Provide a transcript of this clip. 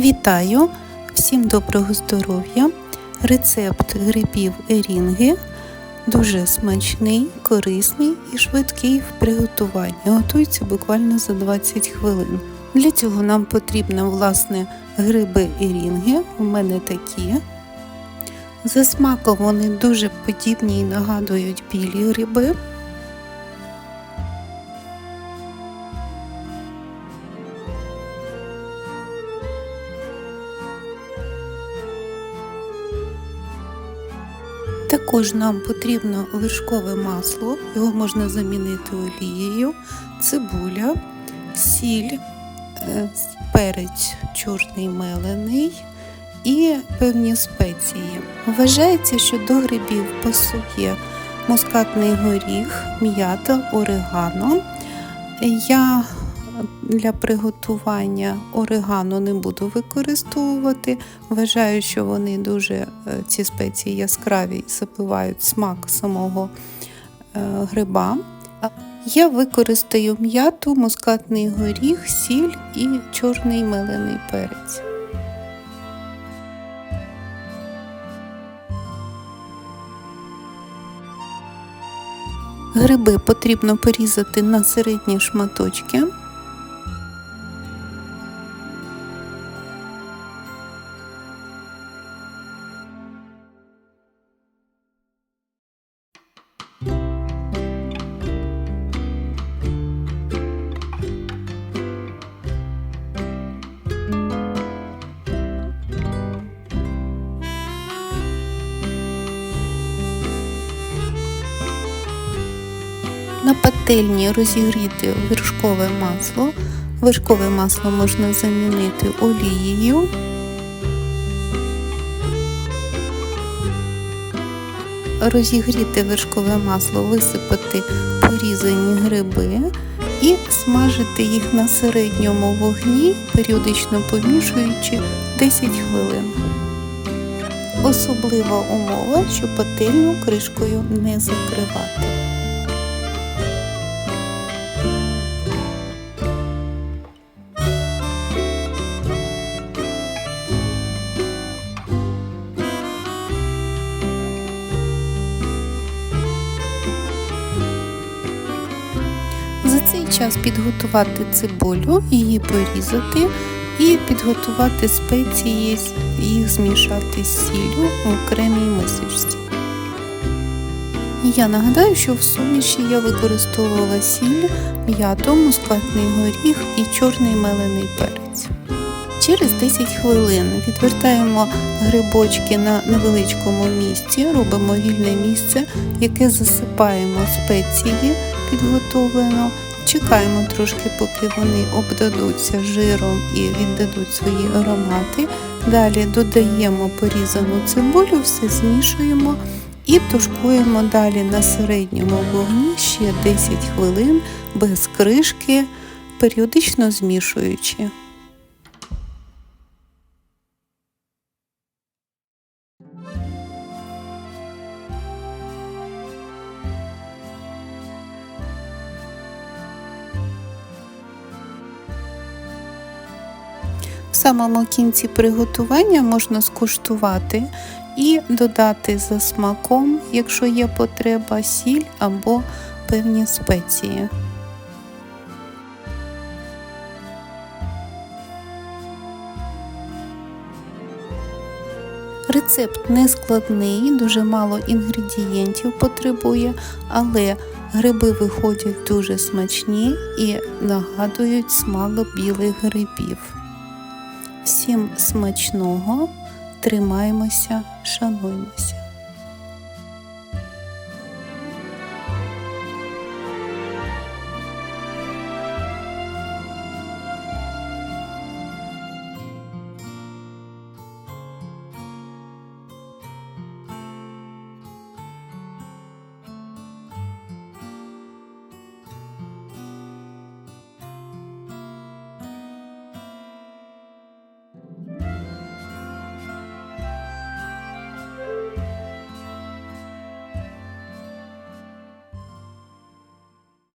Вітаю! Всім доброго здоров'я! Рецепт грибів ерінги дуже смачний, корисний і швидкий в приготуванні. Готується буквально за 20 хвилин. Для цього нам потрібно власне гриби ерінги. У мене такі. За смаком вони дуже подібні і нагадують білі гриби. Також нам потрібно вершкове масло, його можна замінити олією, цибуля, сіль, е, перець чорний мелений і певні спеції. Вважається, що до грибів пасує мускатний горіх, м'ята, орегано. Я для приготування орегано не буду використовувати. Вважаю, що вони дуже е, ці спеції яскраві запивають смак самого е, гриба. Я використаю м'яту, мускатний горіх, сіль і чорний мелений перець. Гриби потрібно порізати на середні шматочки. На пательні розігріти вершкове масло. Вершкове масло можна замінити олією. Розігріти вершкове масло, висипати порізані гриби і смажити їх на середньому вогні, періодично помішуючи 10 хвилин. Особлива умова, щоб пательню кришкою не закривати. Час підготувати цибулю, її порізати і підготувати спеції, їх змішати з сіллю в окремій мисочці. Я нагадаю, що в суміші я використовувала сіль, м'яту, мускатний горіх і чорний мелений перець. Через 10 хвилин відвертаємо грибочки на невеличкому місці, робимо вільне місце, яке засипаємо спеції підготовлено. Чекаємо трошки, поки вони обдадуться жиром і віддадуть свої аромати. Далі додаємо порізану цибулю, все змішуємо і тушкуємо далі на середньому вогні ще 10 хвилин без кришки, періодично змішуючи. Самому кінці приготування можна скуштувати і додати за смаком, якщо є потреба, сіль або певні спеції. Рецепт не складний, дуже мало інгредієнтів потребує, але гриби виходять дуже смачні і нагадують смак білих грибів. Всім смачного, тримаємося, шануємося.